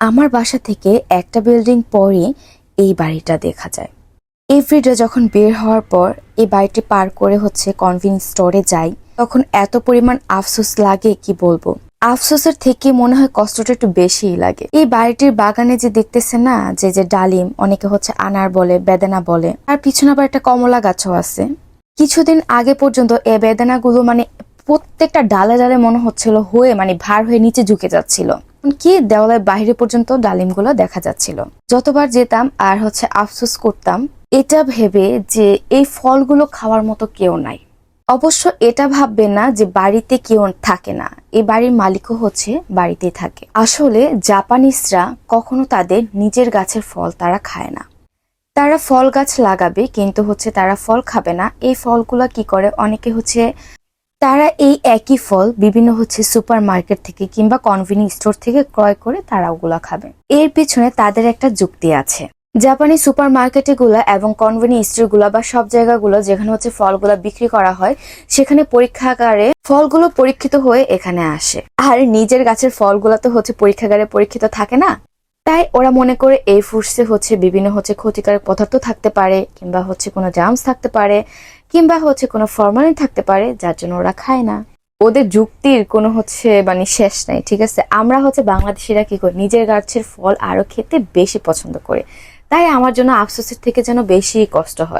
আমার বাসা থেকে একটা বিল্ডিং পরে এই বাড়িটা দেখা যায়। এভরিডে যখন বের হওয়ার পর এই বাড়িটি পার করে হচ্ছে কনভিনিয়েন্স স্টোরে যাই, তখন এত পরিমাণ আফসোস লাগে কি বলব? আফসোসের থেকে মনে হয় কষ্টটা একটু বেশিই লাগে। এই বাড়িটির বাগানে যে দেখতেছে না, যে যে ডালিম, অনেকে হচ্ছে আনার বলে, বেদানা বলে আর পিছনে আবার একটা কমলা গাছও আছে। কিছুদিন আগে পর্যন্ত এই বেদানাগুলো মানে প্রত্যেকটা ডালে ডালে মনে হচ্ছিল হয়ে মানে ভার হয়ে নিচে ঝুঁকে যাচ্ছিল। কি দেওয়ালের বাইরে পর্যন্ত ডালিমগুলো দেখা যাচ্ছিল। যতবার যেতাম আর হচ্ছে আফসোস করতাম, এটা ভেবে যে এই ফলগুলো খাওয়ার মতো কেউ নাই। অবশ্য এটা ভাববেন না যে বাড়িতে কেউ থাকে না। এই বাড়ির মালিকও হচ্ছে বাড়িতেই থাকে। আসলে জাপানিজরা কখনো তাদের নিজের গাছের ফল তারা খায় না। তারা ফল গাছ লাগাবে, কিন্তু হচ্ছে তারা ফল খাবে না। এই ফলগুলা কি করে? অনেকে হচ্ছে তারা এই একই ফল বিভিন্ন হচ্ছে সুপার মার্কেট থেকে কিংবা কনভিনিয়েন্স স্টোর থেকে ক্রয় করে তারা ওগুলা খাবে। এর পিছনে তাদের একটা যুক্তি আছে। জাপানি সুপার মার্কেটে গুলা এবং কনভিনিয়েন্স স্টোরগুলা বা সব জায়গাগুলো যেখানে হচ্ছে ফলগুলো বিক্রি করা হয়, সেখানে পরীক্ষাগারে ফলগুলো পরীক্ষিত হয়ে এখানে আসে। আর নিজের গাছের ফলগুলো তো হচ্ছে পরীক্ষাগারে পরীক্ষিত থাকে না। তাই ওরা মনে করে এই ফ্রুটসে হচ্ছে বিভিন্ন হচ্ছে ক্ষতিকারক পদার্থ থাকতে পারে কিংবা হচ্ছে কোনো জামস থাকতে পারে। কিংবা হচ্ছে কোনো ফরমালিন থাকতে পারে, যার জন্য ওরা খায় না। ওদের যুক্তির কোনো হচ্ছে মানে শেষ নাই, ঠিক আছে? আমরা হচ্ছে বাংলাদেশিরা কি করি? নিজের গাছের ফল আরও খেতে বেশি পছন্দ করে। তাই আমার জন্য আফসোসের থেকে যেন বেশি কষ্ট হয়।